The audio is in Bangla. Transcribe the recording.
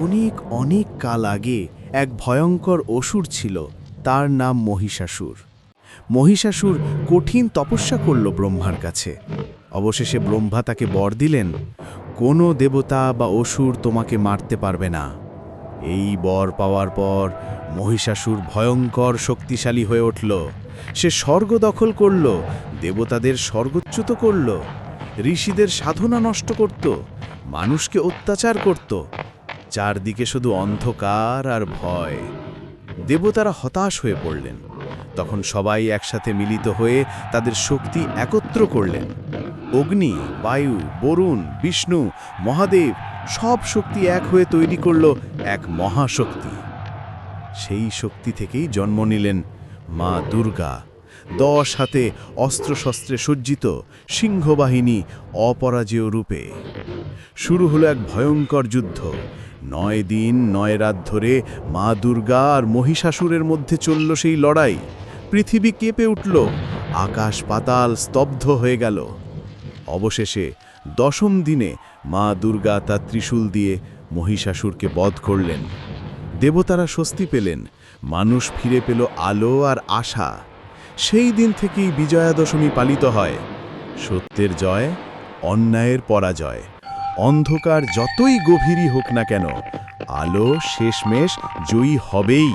অনেক অনেক কাল আগে এক ভয়ঙ্কর অসুর ছিল, তার নাম মহিষাসুর। মহিষাসুর কঠিন তপস্যা করল ব্রহ্মার কাছে। অবশেষে ব্রহ্মা তাকে বর দিলেন, কোনো দেবতা বা অসুর তোমাকে মারতে পারবে না। এই বর পাওয়ার পর মহিষাসুর ভয়ঙ্কর শক্তিশালী হয়ে উঠল। সে স্বর্গ দখল করল, দেবতাদের স্বর্গচ্যুত করল, ঋষিদের সাধনা নষ্ট করত, মানুষকে অত্যাচার করত। চারদিকে শুধু অন্ধকার আর ভয়। দেবতারা হতাশ হয়ে পড়লেন। তখন সবাই একসাথে মিলিত হয়ে তাদের শক্তি একত্র করলেন। অগ্নি, বায়ু, বরুণ, বিষ্ণু, মহাদেব সব শক্তি এক হয়ে তৈরি করল এক মহাশক্তি। সেই শক্তি থেকেই জন্ম নিলেন মা দুর্গা। দশ হাতে অস্ত্রশস্ত্রে সজ্জিত সিংহবাহিনী অপরাজেয় রূপে। শুরু হলো এক ভয়ঙ্কর যুদ্ধ। নয় দিন, নয় রাত ধরে মা দুর্গা আর মহিষাসুরের মধ্যে চলল সেই লড়াই। পৃথিবী কেঁপে উঠল, আকাশ পাতাল স্তব্ধ হয়ে গেল। অবশেষে দশম দিনে মা দুর্গা তার ত্রিশূল দিয়ে মহিষাসুরকে বধ করলেন। দেবতারা স্বস্তি পেলেন, মানুষ ফিরে পেল আলো আর আশা। সেই দিন থেকেই বিজয়া দশমী পালিত হয়। সত্যের জয়, অন্যায়ের পরাজয়। অন্ধকার যতই গভীরই হোক না কেন, আলো শেষমেশ জয়ী হবেই।